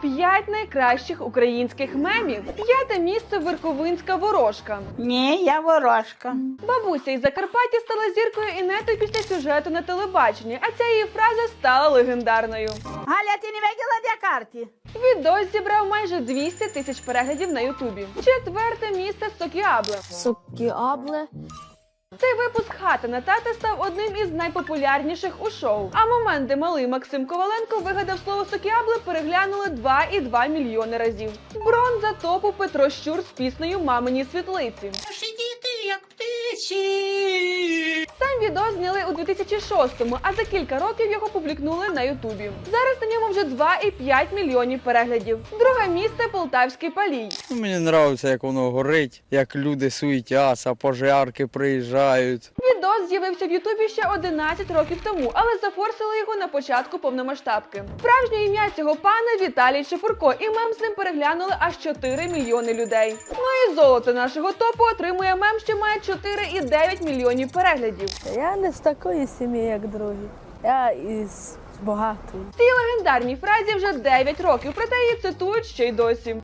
П'ять найкращих українських мемів. П'яте місце Верховинська ворожка. Ні, я ворожка. Бабуся із Закарпаття стала зіркою інети після сюжету на телебаченні, а ця її фраза стала легендарною. Галя, ти не виділа де карті? Відос зібрав майже 200 тисяч переглядів на Ютубі. Четверте місце Сокіабле. Сукіабле. Цей випуск хата на тата став одним із найпопулярніших у шоу. А момент, де малий Максим Коваленко вигадав слово сокіабле, переглянули 2,2 мільйони разів. Бронза топу Петро Щур з піснею Мамині світлиці. Відео зняли у 2006-му, а за кілька років його публікнули на Ютубі. Зараз на ньому вже 2,5 мільйонів переглядів. Друге місце Полтавський палій. Ну, Мені подобається, як воно горить, як люди суетяться, пожарки приїжджають. Відос з'явився в Ютубі ще 11 років тому, але зафорсили його на початку повномасштабки. Справжнє ім'я цього пана Віталій Шефурко, і мем з ним переглянули аж 4 мільйони людей. Ну і золото нашого топу отримує мем, що має 4,9 мільйонів переглядів. Я не з такої сім'ї, як другі. Я із багатої. Цій легендарній фразі вже 9 років, проте її цитують ще й досі.